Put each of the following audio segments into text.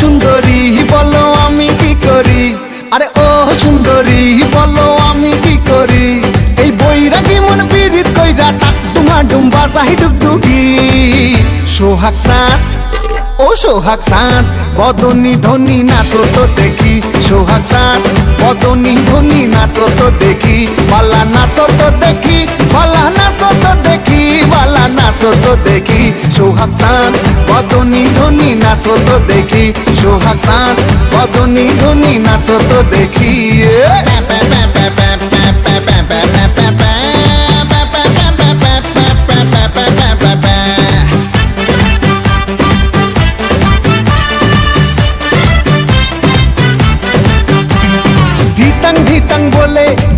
সুন্দরী, বলো আমি কি করি? আরে ও সুন্দরী, বলো আমি কি করি? এই বইরা কি মন পিড়িত কই যা টাক ডুমা ডুম্বা চাহি ডুগডুগি। সোহাগ সাথ ও সোহাগ সাঁত, বদনি ধনি নাচো তো দেখি, সোহাগ সাত, বদনি ধনি নাচো তো দেখি, বালা নাচো তো দেখি, বালা নাচো তো দেখি, বালা নাচো তো দেখি, সোহাগ সাত, বদনি ধনি নাচো তো দেখি, সোহাগ সাত, বদনি ধনি নাচো তো দেখি ধিতাং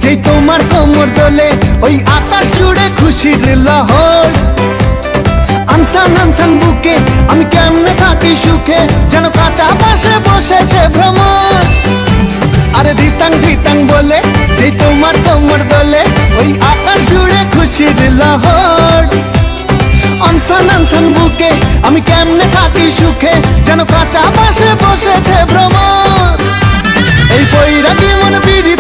যেই তোমার কোমর দোলে, ওই আকাশ জুড়ে খুশির লহর। আনসান আনসান বুকে, আমি কেমনে থাকি সুখে, যেন কাঁচা পাশে বসেছে ভ্রমণ আরে ধিতাং ধিতাং বলে, যেই তোমার কোমর দোলে, ওই আকাশ জুড়ে খুশির লহর। আনসান আনসান বুকে, আমি কেমনে থাকি সুখে, যেন কাঁচা পাশে বসেছে ভ্রমণ এই বৈরাগী মন পীড়িত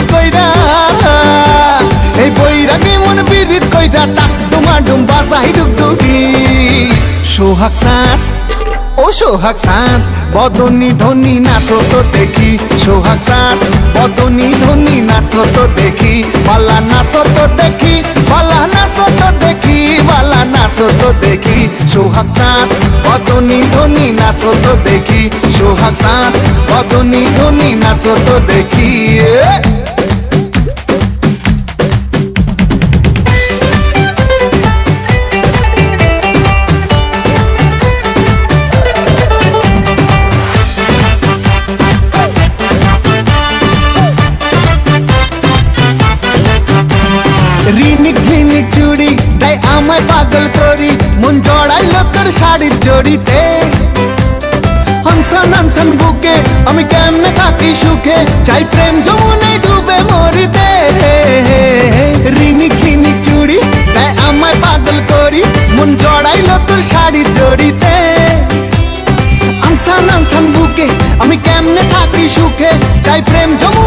সোহাগ সাত। ও সোহাগ সাত, বদনি ধনি নাচো তো দেখি। সোহাগ সাত, বদনি ধনি নাচো তো দেখি। বালা নাচো তো দেখি, বালা নাচো তো দেখি, বালা নাচো তো দেখি। সোহাগ সাত, বদনি ধনি নাচো তো দেখি। সোহাগ সাত, বদনি ধনি নাচো তো দেখি তোর শাড়ির জড়িতে। হনসন হনসন বুকে আমি কেমনে থাকি সুখে? চাই প্রেম যমুনে ডুবে মরিতে। রিনিক ঝিনিক চুড়ি তাই আমায় পাগল করি। মন জড়াইলো তোর শাড়ির জড়িতে। আনসান আনসান বুকে আমি কেমনে থাকি সুখে? চাই প্রেম যমুনায়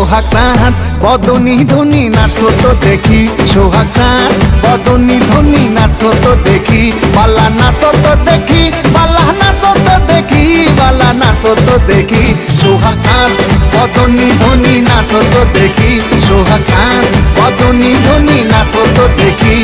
সোহাগ সাত বদনি ধনি নাচো তো দেখি। সোহাগ সাত বদনি ধনি নাচো তো দেখি। বালা নাচো তো দেখি, বালা নাচো তো দেখি, বালা নাচো তো দেখি। সোহাগ সাত বদনি ধনি নাচো তো দেখি। সোহাগ সাত বদনি নাচো তো দেখি।